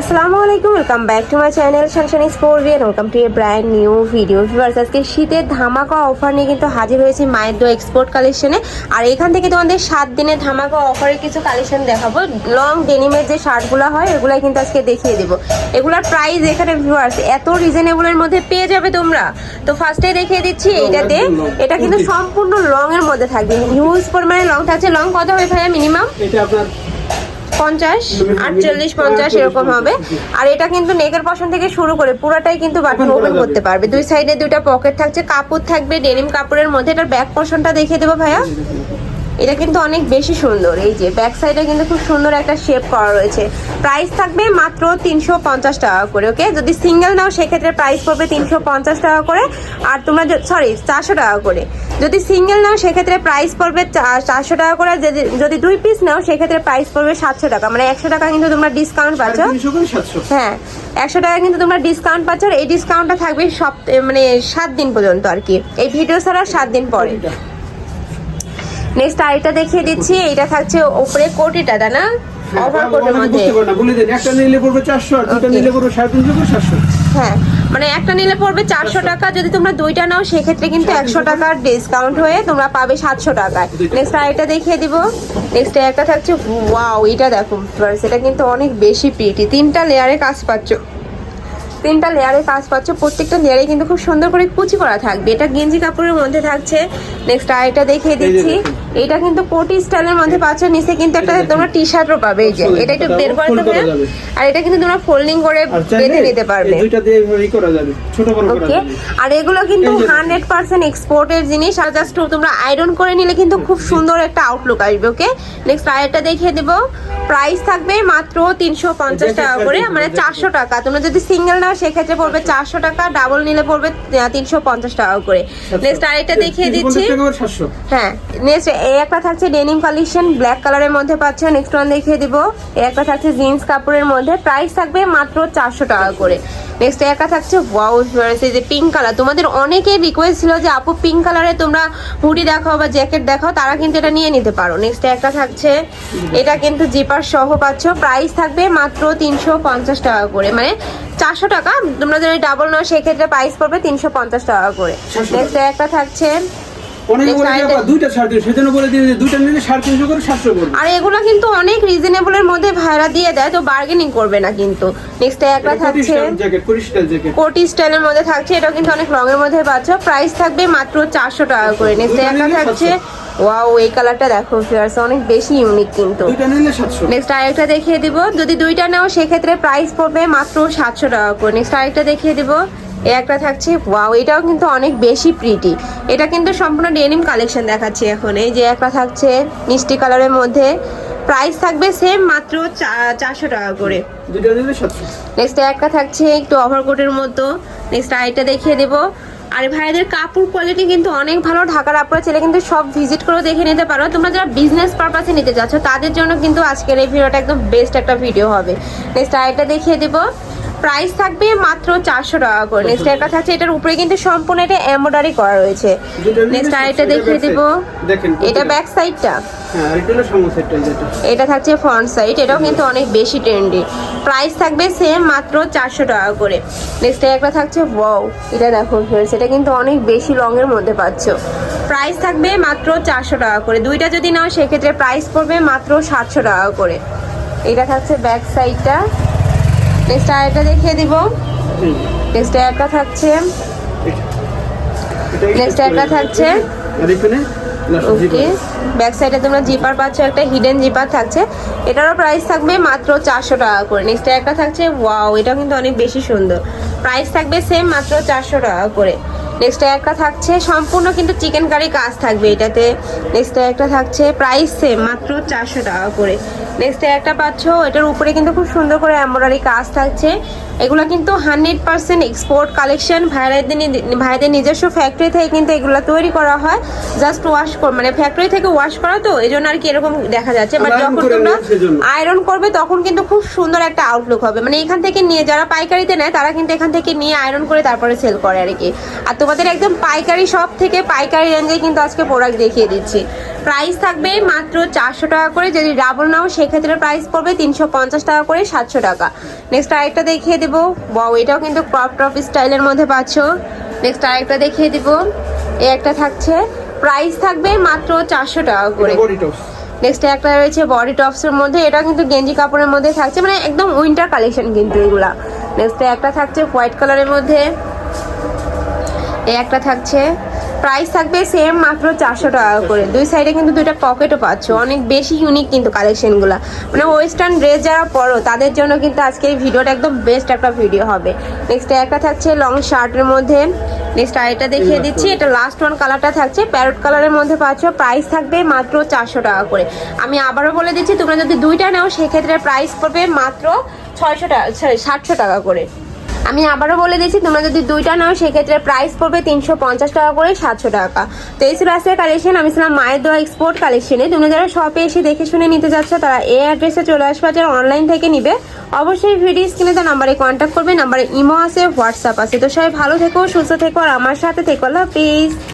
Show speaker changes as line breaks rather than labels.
আসসালামু আলাইকুম welcome back to my channel সানশান sport welcome to a brand new video viewers আজকে শীতের ধামাকা অফার নিয়ে কিন্তু হাজির হয়েছি মায়ের দো এক্সপোর্ট কালেকশনে আর এখান থেকে তোমাদের সাত দিনের ধামাকা অফারের কিছু কালেকশন দেখাবো। লং ডেনিমের যে শার্টগুলো হয় এগুলাই কিন্তু আজকে দেখিয়ে দেবো। এগুলোর প্রাইস এখানে ভিউয়ার্স এত রিজনেবলের মধ্যে পেয়ে যাবে তোমরা। তো ফার্স্টে দেখিয়ে দিচ্ছি এইটাতে। এটা কিন্তু সম্পূর্ণ লং এর মধ্যে থাকবে। হিউজ পরিমাণে লং থাকছে। লং কত হবে ভাইয়া মিনিমাম
এটা আপনার
পঞ্চাশ, আটচল্লিশ, পঞ্চাশ এরকম হবে। আর এটা কিন্তু নেকের পশন থেকে শুরু করে পুরোটাই কিন্তু বাটন ওপেন করতে পারবে। দুই সাইডে দুইটা পকেট থাকছে, কাপড় থাকবে ডেনিম কাপড়ের মধ্যে। এটার ব্যাক পশনটা দেখিয়ে দেবো ভাইয়া। এটা কিন্তু অনেক বেশি সুন্দর। এই যে ব্যাক সাইডে কিন্তু খুব সুন্দর একটা শেপ করা রয়েছে। প্রাইস থাকবে মাত্র তিনশো পঞ্চাশ টাকা করে ওকে যদি সিঙ্গেল নাও সেক্ষেত্রে প্রাইস পড়বে তিনশো পঞ্চাশ টাকা করে। আর তোমরা সরি চারশো টাকা করে। যদি সিঙ্গেল নাও সেক্ষেত্রে প্রাইস পড়বে চারশো টাকা করে। যদি যদি দুই পিস নাও সেক্ষেত্রে প্রাইস পড়বে সাতশো টাকা। মানে একশো টাকা কিন্তু তোমরা ডিসকাউন্ট পাচ্ছ। হ্যাঁ একশো টাকা কিন্তু তোমরা ডিসকাউন্ট পাচ্ছ। আর এই ডিসকাউন্টটা থাকবে সব মানে সাত দিন পর্যন্ত আর কি। এই ভিডিও ছাড়া সাত দিন পরে। নেক্সট আরেকটা দেখিয়ে দিচ্ছি এইটা থাকছে ওপরে কোটিটা না? ওভার কোটের মধ্যে।
একটা নিলে পড়বে চারশো আর দুটো নিলে পড়বে
হ্যাঁ মানে একটা নিলে পড়বে চারশো টাকা যদি তোমরা দুইটা নাও সেক্ষেত্রে কিন্তু একশো টাকার ডিসকাউন্ট হয়ে তোমরা পাবে সাতশো টাকায়। নেক্সট আরেকটা দেখিয়ে দিব। নেক্সট একটা থাকছে ওয়াও এটা দেখো এটা কিন্তু অনেক বেশি প্রিটি তিনটা লেয়ারে কাজ পাচ্ছ। তিনটা লেয়ারে কাজ পাচ্ছ প্রত্যেকটা লেয়ারে কিন্তু খুব সুন্দর করে কুচি করা থাকবে। এটা গেঞ্জি কাপড়ের মধ্যে থাকছে। নেক্সট আরেকটা দেখিয়ে দিচ্ছি। এটা কিন্তু কোটি স্টাইলের মধ্যে পাচ্ছ নিচে কিন্তু একটা তোমরা টি শার্টও পাবে এই যে। এটা একটু বের করে দেবে। আর এটা কিন্তু তোমরা ফোল্ডিং করে বেঁধে নিতে পারবে।
এই দুইটা দিয়ে করা যাবে ছোট বড় করা যাবে।
আর এগুলো কিন্তু
এই যে-
হান্ড্রেড পার্সেন্ট এক্সপোর্টের জিনিস আর জাস্ট তোমরা আয়রন করে নিলে কিন্তু খুব সুন্দর একটা আউটলুক আসবে ওকে নেক্সট আরেকটা দেখিয়ে দেব। প্রাইস থাকবে মাত্র তিনশো পঞ্চাশ টাকা করে মানে চারশো টাকা। তোমরা যদি সিঙ্গেল নাও সেক্ষেত্রে পড়বে চারশো টাকা ডাবল নিলে পড়বে তিনশো পঞ্চাশ টাকা করে। নেক্সট আরেকটা দেখিয়ে দিচ্ছি। হ্যাঁ নেক্সট এই একটা থাকছে ডেনিম কালেকশন ব্ল্যাক কালারের মধ্যে পাচ্ছ নেক্সট ওয়ান দেখিয়ে দিব। এই একটা থাকছে জিন্স কাপড়ের মধ্যে প্রাইস থাকবে মাত্র চারশো টাকা করে। নেক্সট একটা থাকছে ওয়াও এই যে পিঙ্ক কালার তোমাদের অনেকের রিকোয়েস্ট ছিল যে আপু পিঙ্ক কালারে তোমরা হুডি দেখাও বা জ্যাকেট দেখাও তারা কিন্তু এটা নিয়ে নিতে পারো। নেক্সট একটা থাকছে এটা কিন্তু জিপার সহ পাচ্ছ। প্রাইস থাকবে মাত্র তিনশো পঞ্চাশ টাকা করে। মানে চারশো টাকা তোমরা যদি ডাবল নাও সেক্ষেত্রে প্রাইস পড়বে তিনশো পঞ্চাশ টাকা করে। নেক্সট একটা থাকছে
অনেকে বলে যে দুইটা সাড়ে তিনশো সেজন্য বলে দিয়ে যে দুইটা নিলে সাড়ে তিনশো করে সাতশো করবে
আর এগুলো কিন্তু অনেক রিজনেবলের মধ্যে ভাড়া দিয়ে দেয় তো বার্গেনিং করবে না কিন্তু। নেক্সট একটা থাকছে। কোটি স্টাইলের মধ্যে থাকছে কিন্তু অনেক এর মধ্যে পাচ্ছ। প্রাইস থাকবে মাত্র চারশো টাকা করে। নেক্সট একটা থাকছে। ওয়াও এই কালারটা দেখো ফিয়ার্স অনেক বেশি ইউনিক কিন্তু। নেক্সট আরেকটা দেখিয়ে দিব। যদি দুইটা নাও সেক্ষেত্রে প্রাইস পড়বে মাত্র সাতশো টাকা করে। নেক্সট আরেকটা দেখিয়ে দিব। একটা থাকছে ওয়াও এটাও কিন্তু অনেক বেশি প্রিটি এটা কিন্তু সম্পূর্ণ ডেনিম কালেকশন দেখাচ্ছি এখন। এই যে একটা থাকছে মিষ্টি কালারের মধ্যে। প্রাইস থাকবে সেম মাত্র চারশো টাকা করে। নেক্সট একটা থাকছে একটু ওভারকোটের মতো। নেক্সট আরেকটা দেখিয়ে দেবো। আর ভাইদের কাপড় কোয়ালিটি কিন্তু অনেক ভালো ঢাকার আপনারা ছেলে কিন্তু সব ভিজিট করে দেখে নিতে পারো। তোমরা যারা বিজনেস পারপাসে নিতে যাচ্ছ তাদের জন্য কিন্তু আজকের এই ভিডিওটা একদম বেস্ট একটা ভিডিও হবে। নেক্সট আরেকটা দেখিয়ে দেবো। প্রাইস থাকবে মাত্র চারশো টাকা করে। নেক্সট একটা থাকছে এটার উপরে কিন্তু সম্পূর্ণ এটা এমব্রয়ডারি করা রয়েছে। নেক্সট আরেকটা
700
দেখিয়ে দেবো।
দেখেন
এটা ব্যাক সাইডটা
হ্যাঁ এটা।
থাকছে ফ্রন্ট সাইড এটাও কিন্তু অনেক বেশি ট্রেন্ডি প্রাইস থাকবে সেম মাত্র চারশো টাকা করে। নেক্সট একটা থাকছে ওয়াও এটা দেখো ফ্রেন্ডস এটা কিন্তু অনেক বেশি রঙের মধ্যে পাচ্ছ। প্রাইস থাকবে মাত্র চারশো টাকা করে। দুইটা যদি নাও সেক্ষেত্রে প্রাইস পড়বে মাত্র সাতশো টাকা করে। এটা থাকছে ব্যাক সাইডটা নেক্সট আরেকটা দেখিয়ে দিব। টেস্ট একটা থাকছে। টেস্ট একটা থাকছে। ওকে ব্যাক সাইডে তোমরা জিপার পাচ্ছ একটা হিডেন জিপার থাকছে। এটারও প্রাইস থাকবে মাত্র চারশো টাকা করে। নেক্সট একটা থাকছে ওয়াও এটা কিন্তু অনেক বেশি সুন্দর। প্রাইস থাকবে সেম মাত্র চারশো টাকা করে। নেক্সট একটা থাকছে সম্পূর্ণ কিন্তু চিকেন কারি কাজ থাকবে এটাতে। নেক্সট একটা থাকছে প্রাইস সেম মাত্র চারশো টাকা করে। নেক্সট একটা পাচ্ছ, এটার উপরে কিন্তু খুব সুন্দর করে এমব্রয়ডারি কাজ থাকছে। এগুলো কিন্তু হান্ড্রেড পার্সেন্ট এক্সপোর্ট কালেকশন ভাইদের নি- ভাইদের নিজস্ব ফ্যাক্টরি থেকে কিন্তু এগুলো তৈরি করা হয়। জাস্ট ওয়াশ মানে ফ্যাক্টরি থেকে ওয়াশ করা তো এই জন্য আর কি এরকম দেখা যাচ্ছে। বাট যখন তোমরা আয়রন করবে তখন কিন্তু খুব সুন্দর একটা আউটলুক হবে। মানে এখান থেকে নিয়ে যারা পাইকারিতে নেয় তারা কিন্তু এখান থেকে নিয়ে আয়রন করে তারপরে সেল করে আর কি। আর তোমাদের একদম পাইকারি সব থেকে পাইকারি রেঞ্জে কিন্তু আজকে প্রোডাক্ট দেখিয়ে দিচ্ছি। প্রাইস থাকবে মাত্র চারশো টাকা করে। যদি ডাবল নাও সেক্ষেত্রে প্রাইস পড়বে তিনশো পঞ্চাশ টাকা করে সাতশো টাকা। নেক্সট আরেকটা দেখিয়ে দেবো। বাও এটাও কিন্তু ক্রপ টপ স্টাইলের মধ্যে পাচ্ছ। নেক্সট আরেকটা দেখিয়ে দিব। এই একটা থাকছে। প্রাইস থাকবে মাত্র চারশো টাকা করে। নেক্সট একটা রয়েছে বডি টপসের মধ্যে। এটা কিন্তু গেঞ্জি কাপড়ের মধ্যে থাকছে। মানে একদম উইন্টার কালেকশন কিন্তু এগুলা। নেক্সট একটা থাকছে হোয়াইট কালারের মধ্যে। এই একটা থাকছে। প্রাইস থাকবে সেম মাত্র চারশো টাকা করে। দুই সাইডে কিন্তু দুইটা পকেটও পাচ্ছ। অনেক বেশি ইউনিক কিন্তু কালেকশনগুলো মানে ওয়েস্টার্ন ড্রেস যারা পরো তাদের জন্য কিন্তু আজকে এই ভিডিওটা একদম বেস্ট একটা ভিডিও হবে। নেক্সট একটা থাকছে লং শার্টের মধ্যে। নেক্সট আরেকটা দেখিয়ে দিচ্ছি। এটা লাস্ট ওয়ান কালারটা থাকছে। প্যারট কালারের মধ্যে পাচ্ছ। প্রাইস থাকবে মাত্র চারশো টাকা করে। আমি আবারও বলে দিচ্ছি তোমরা যদি দুইটা নাও সেক্ষেত্রে প্রাইস পড়বে মাত্র ছয়শো টাকা সরি সাতশো টাকা করে। আমি আবারও বলে দিচ্ছি, তোমরা যদি দুইটা নাও, সেক্ষেত্রে প্রাইস পড়বে তিনশো পঞ্চাশ টাকা করে সাতশো টাকা। তো এই ছিল আজকের কালেকশন আমি ছিলাম মায়ের দোয়া এক্সপোর্ট কালেকশনে তোমরা যারা শপে এসে দেখে শুনে নিতে যাচ্ছ তারা এই অ্যাড্রেসে চলে আসবে, যারা অনলাইন থেকে নিবে। অবশ্যই ভিডিও স্ক্রিনে তার নাম্বারে কন্ট্যাক্ট করবে নাম্বারে ইমো আছে হোয়াটসঅ্যাপ আছে। তো সবাই ভালো থেকো, সুস্থ থেকো, আর আমার সাথে থেকো। আল্লাহ প্লিজ